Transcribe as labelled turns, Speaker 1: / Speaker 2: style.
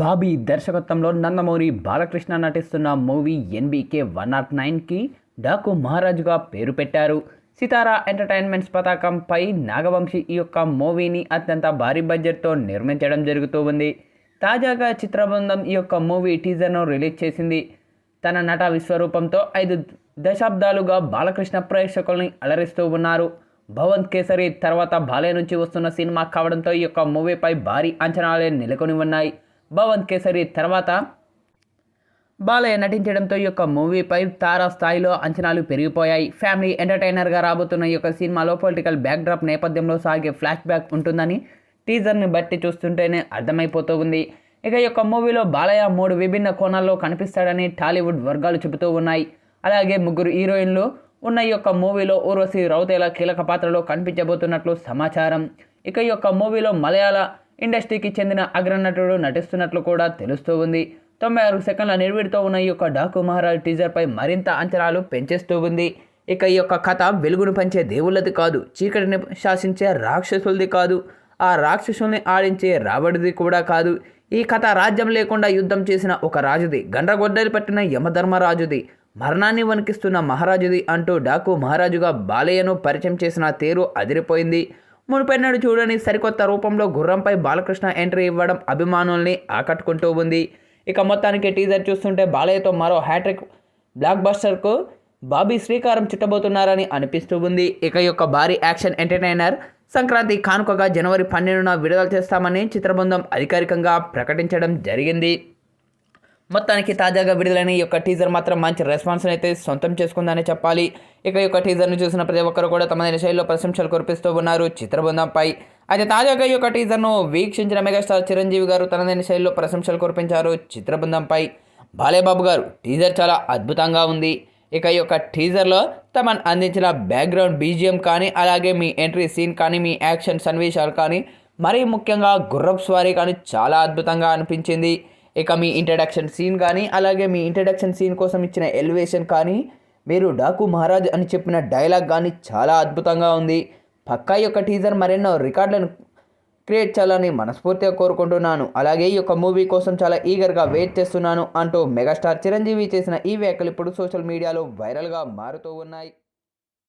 Speaker 1: బాబీ దర్శకత్వంలో నందమూరి బాలకృష్ణ నటిస్తున్న movie NBK one not నైన్కి డాకు మహారాజుగా పేరు పెట్టారు. సితారా ఎంటర్టైన్మెంట్స్ పతాకంపై నాగవంశీ ఈ యొక్క మూవీని అత్యంత భారీ బడ్జెట్తో నిర్మించడం జరుగుతూ ఉంది. తాజాగా చిత్రబృందం ఈ యొక్క మూవీ టీజర్ను రిలీజ్ చేసింది. తన నట విశ్వరూపంతో ఐదు దశాబ్దాలుగా బాలకృష్ణ ప్రేక్షకుల్ని అలరిస్తూ ఉన్నారు. భవంత్ కేసరి తర్వాత బాలయ్య నుంచి వస్తున్న సినిమా కావడంతో ఈ యొక్క మూవీపై భారీ అంచనాలే నెలకొని ఉన్నాయి. భవంత్ కేసరి తర్వాత బాలయ్య నటించడంతో ఈ యొక్క మూవీపై తారా స్థాయిలో అంచనాలు పెరిగిపోయాయి. ఫ్యామిలీ ఎంటర్టైనర్గా రాబోతున్న ఈ యొక్క సినిమాలో పొలిటికల్ బ్యాక్డ్రాప్ నేపథ్యంలో సాగే ఫ్లాష్ బ్యాక్ ఉంటుందని టీజర్ని బట్టి చూస్తుంటేనే అర్థమైపోతూ ఉంది. ఇక ఈ యొక్క మూవీలో బాలయ్య మూడు విభిన్న కోణాల్లో కనిపిస్తాడని టాలీవుడ్ వర్గాలు చెబుతూ ఉన్నాయి. అలాగే ముగ్గురు హీరోయిన్లు ఉన్న ఈ యొక్క మూవీలో ఊర్వశి రౌతేల కీలక పాత్రలో కనిపించబోతున్నట్లు సమాచారం. ఇక ఈ యొక్క మూవీలో మలయాళ ఇండస్ట్రీకి చెందిన అగ్రనటుడు నటిస్తున్నట్లు కూడా తెలుస్తూ ఉంది. తొంభై ఆరు సెకండ్ల నిర్విడితో ఉన్న ఈ యొక్క డాకు మహారాజ్ టీజర్పై మరింత అంచనాలు పెంచేస్తూ ఉంది. ఇక ఈ యొక్క కథ వెలుగును పంచే దేవుళ్ళది కాదు చీకటిని శాసించే రాక్షసులది కాదు ఆ రాక్షసుల్ని ఆడించే రాబడిది కూడా కాదు. ఈ కథ రాజ్యం లేకుండా యుద్ధం చేసిన ఒక రాజుది గండ్రగొడ్డలు పట్టిన యమధర్మరాజుది మరణాన్ని వణికిస్తున్న మహారాజుది అంటూ డాకు మహారాజుగా బాలయ్యను పరిచయం చేసిన తీరు అదిరిపోయింది. మునుపెన్నడు చూడని సరికొత్త రూపంలో గుర్రంపై బాలకృష్ణ ఎంట్రీ ఇవ్వడం అభిమానుల్ని ఆకట్టుకుంటూ ఉంది. ఇక మొత్తానికి టీజర్ చూస్తుంటే బాలయ్యతో మరో హ్యాట్రిక్ బ్లాక్ బస్టర్కు బాబీ శ్రీకారం చుట్టబోతున్నారని అనిపిస్తూ ఉంది. ఇక యొక్క భారీ యాక్షన్ ఎంటర్టైనర్ సంక్రాంతి కానుకగా జనవరి పన్నెండున విడుదల చేస్తామని చిత్రబృందం అధికారికంగా ప్రకటించడం జరిగింది. మొత్తానికి తాజాగా విడుదలైన ఈ యొక్క టీజర్ మాత్రం మంచి రెస్పాన్స్ని అయితే సొంతం చేసుకుందనే చెప్పాలి. ఇక ఈ యొక్క టీజర్ను చూసిన ప్రతి ఒక్కరు కూడా తమదైన శైలిలో ప్రశంసలు కురిపిస్తూ ఉన్నారు చిత్రబృందంపై. అయితే తాజాగా ఈ యొక్క టీజర్ను వీక్షించిన మెగాస్టార్ చిరంజీవి గారు తనదైన శైలిలో ప్రశంసలు కురిపించారు చిత్రబృందంపై. బాలేబాబు గారు టీజర్ చాలా అద్భుతంగా ఉంది. ఇక ఈ యొక్క టీజర్లో తమను అందించిన బ్యాక్గ్రౌండ్ బీజిఎం కానీ అలాగే మీ ఎంట్రీ సీన్ కానీ మీ యాక్షన్ సన్నివేశాలు కానీ మరీ ముఖ్యంగా గుర్రపు స్వారీ కానీ చాలా అద్భుతంగా అనిపించింది. ఇక మీ ఇంట్రడక్షన్ సీన్ కానీ అలాగే మీ ఇంట్రడక్షన్ సీన్ కోసం ఇచ్చిన ఎలివేషన్ కానీ మీరు డాకు మహారాజ్ అని చెప్పిన డైలాగ్ కానీ చాలా అద్భుతంగా ఉంది. పక్కా యొక్క టీజర్ మరెన్నో రికార్డులను క్రియేట్ చేయాలని మనస్ఫూర్తిగా కోరుకుంటున్నాను. అలాగే ఈ యొక్క మూవీ కోసం చాలా ఈగర్గా వెయిట్ చేస్తున్నాను అంటూ మెగాస్టార్ చిరంజీవి చేసిన ఈ వ్యాఖ్యలు ఇప్పుడు సోషల్ మీడియాలో వైరల్గా మారుతూ ఉన్నాయి.